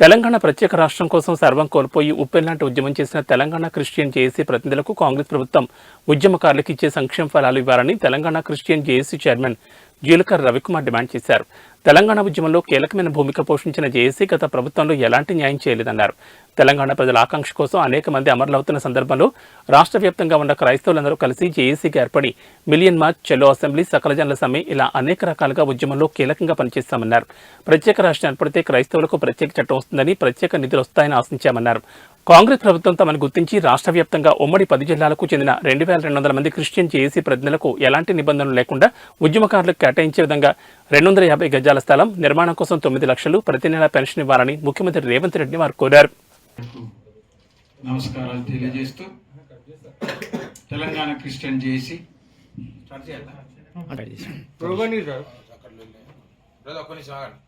తెలంగాణ ప్రత్యేక రాష్ట్రం కోసం సర్వం కోల్పోయి ఉప్పెల్లాంటి ఉద్యమం చేసిన తెలంగాణ క్రిస్టియన్ జేఏసీ ప్రతినిధులకు కాంగ్రెస్ ప్రభుత్వం ఉద్యమకారులకు ఇచ్చే సంక్షేమ ఫలాలు ఇవ్వాలని Telangana Christian JAC chairman Jeelakar Ravikumar demand చేశారు. తెలంగాణ ఉద్యమంలో కీలకమైన భూమిక పోషించిన జేఏసీ గత ప్రభుత్వంలో ఎలాంటి న్యాయం చేయలేదన్నారు. తెలంగాణ ప్రజల ఆకాంక్ష కోసం అనేక మంది అమరులవుతున్న సందర్భంలో రాష్ట్ర వ్యాప్తంగా ఉన్న క్రైస్తవులందరూ కలిసి జేఏసీకి ఏర్పడి మిలియన్ మార్చ్ చెలో అసెంబ్లీ సకల జనుల సమ్మె ఇలా అనేక రకాలుగా ఉద్యమంలో కీలకంగా పనిచేస్తామన్నారు. ప్రత్యేక రాష్ట్రం ఏర్పడితే క్రైస్తవులకు ప్రత్యేక చట్టం వస్తుందని ప్రత్యేక నిధులు వస్తాయని ఆశించామన్నారు. కాంగ్రెస్ ప్రభుత్వం తమను గుర్తించి రాష్ట్ర వ్యాప్తంగా ఉమ్మడి పది జిల్లాలకు చెందిన రెండు వేల రెండు వందల మంది క్రిస్టియన్ జేఏసీ ప్రతినిధులకు ఎలాంటి నిబంధనలు లేకుండా ఉద్యమకారులకు కేటాయించే విధంగా రెండు వందల యాభై గజాల స్థలం నిర్మాణం కోసం తొమ్మిది లక్షలు ప్రతి నెల పెన్షన్ ఇవ్వాలని ముఖ్యమంత్రి రేవంత్ రెడ్డి వారు కోరారు. నమస్కారాలు తెలియజేస్తూ తెలంగాణ క్రిస్టియన్ చేసి ప్రోగని సార్ బ్రదర్ ఒక్క నిమిషం ఆగండి.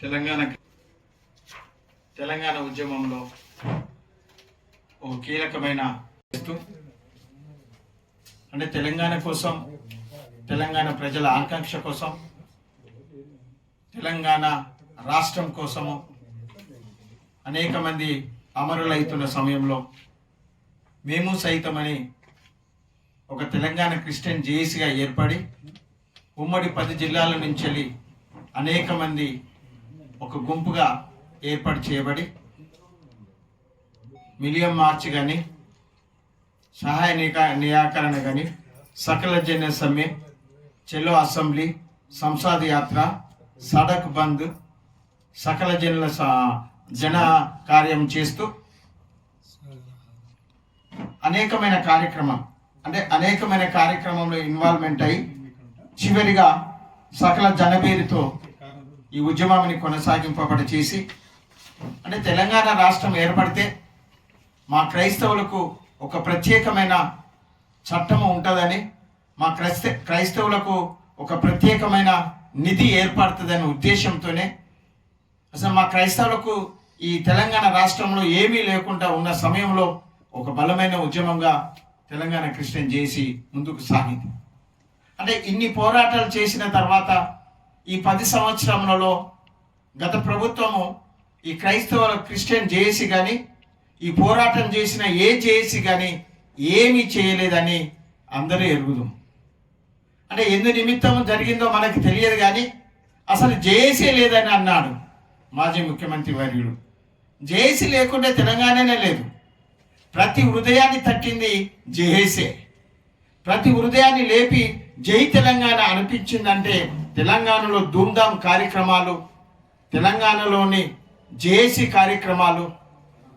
తెలంగాణ తెలంగాణ ఉద్యమంలో ఒక కీలకమైన అంటే తెలంగాణ కోసం తెలంగాణ ప్రజల ఆకాంక్ష కోసం తెలంగాణ రాష్ట్రం కోసము అనేక మంది అమరులైతున్న సమయంలో మేము సైతమని ఒక తెలంగాణ క్రిస్టియన్ జేఏసీగా ఏర్పడి ఉమ్మడి పది జిల్లాల నుంచి వెళ్ళి అనేక మంది ఒక గుంపుగా ఏర్పాటు చేయబడి మిలియం మార్చ్ కానీ సహాయ నికా నిరాకరణ కానీ సకల జన సమ్మె చెలో అసెంబ్లీ సంసాద యాత్ర సడక్ బంద్ సకల జనుల జన కార్యం చేస్తూ అనేకమైన కార్యక్రమం అంటే అనేకమైన కార్యక్రమంలో ఇన్వాల్వ్మెంట్ అయి చివరిగా సకల జనపేరుతో ఈ ఉద్యమాన్ని కొనసాగింపబడి చేసి అంటే తెలంగాణ రాష్ట్రం ఏర్పడితే మా క్రైస్తవులకు ఒక ప్రత్యేకమైన చట్టము ఉంటుందని మా క్రైస్త క్రైస్తవులకు ఒక ప్రత్యేకమైన నిధి ఏర్పడుతుందనే ఉద్దేశంతోనే అసలు మా క్రైస్తవులకు ఈ తెలంగాణ రాష్ట్రంలో ఏమీ లేకుండా ఉన్న సమయంలో ఒక బలమైన ఉద్యమంగా తెలంగాణ క్రిస్టియన్ చేసి ముందుకు సాగింది. అంటే ఇన్ని పోరాటాలు చేసిన తర్వాత ఈ పది సంవత్సరములలో గత ప్రభుత్వము ఈ క్రైస్తవ క్రిస్టియన్ జేఏసీ కానీ ఈ పోరాటం చేసిన ఏ జేఏసీ కానీ ఏమీ చేయలేదని అందరూ ఎరుగుదాం అంటే ఎందు నిమిత్తం జరిగిందో మనకు తెలియదు కానీ అసలు జేసీ లేదని అన్నాడు మాజీ ముఖ్యమంత్రి వర్యుడు జేఏసీ లేకుంటే తెలంగాణనే లేదు. ప్రతి హృదయాన్ని తట్టింది జేఏసే ప్రతి హృదయాన్ని లేపి జై తెలంగాణ అనిపించిందంటే తెలంగాణలో ధూమ్ధామ్ కార్యక్రమాలు తెలంగాణలోని జేఏసీ కార్యక్రమాలు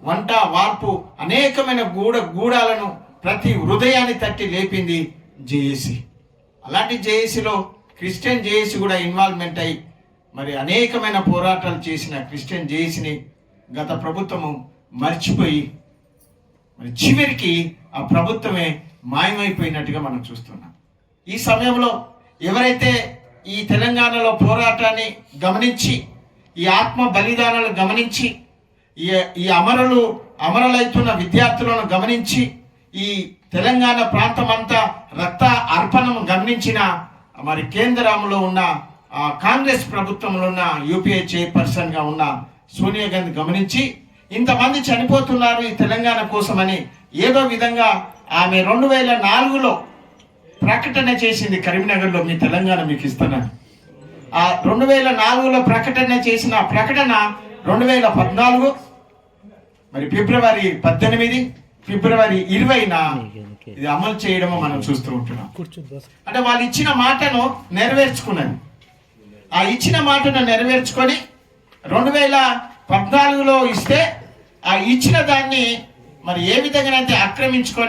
వంట వార్పు అనేకమైన గూడ గూడాలను ప్రతి హృదయాన్ని తట్టి లేపింది జేఏసీ అలాంటి జేఏసీలో క్రిస్టియన్ జేఏసీ కూడా ఇన్వాల్వ్మెంట్ అయి మరి అనేకమైన పోరాటాలు చేసిన క్రిస్టియన్ జేఏసీని గత ప్రభుత్వము మర్చిపోయి మరి చివరికి ఆ ప్రభుత్వమే మాయమైపోయినట్టుగా మనం చూస్తున్నాం. ఈ సమయంలో ఎవరైతే ఈ తెలంగాణలో పోరాటాన్ని గమనించి ఈ ఆత్మ బలిదానాలు గమనించి ఈ ఈ అమరులు అమరులైతున్న విద్యార్థులను గమనించి ఈ తెలంగాణ ప్రాంతం అంతా రక్త అర్పణం గమనించిన మరి కేంద్రంలో ఉన్న కాంగ్రెస్ ప్రభుత్వంలో ఉన్న యూపీఏ చైర్పర్సన్గా ఉన్న సోనియా గాంధీ గమనించి ఇంతమంది చనిపోతున్నారు ఈ తెలంగాణ కోసమని ఏదో విధంగా ఆమె రెండు వేల నాలుగులో ప్రకటన చేసింది కరీంనగర్లో మీ తెలంగాణ మీకు ఇస్తున్నాను ఆ రెండు వేల నాలుగులో ప్రకటన చేసిన ప్రకటన రెండు వేల పద్నాలుగు మరి ఫిబ్రవరి పద్దెనిమిది ఫిబ్రవరి ఇరవైన ఇది అమలు చేయడము మనం చూస్తూ ఉంటున్నాం. అంటే వాళ్ళు ఇచ్చిన మాటను నెరవేర్చుకున్నది. ఆ ఇచ్చిన మాటను నెరవేర్చుకొని రెండు వేల పద్నాలుగులో ఇస్తే ఆ ఇచ్చిన దాన్ని మరి ఏ విధంగా అయితే ఆక్రమించుకొని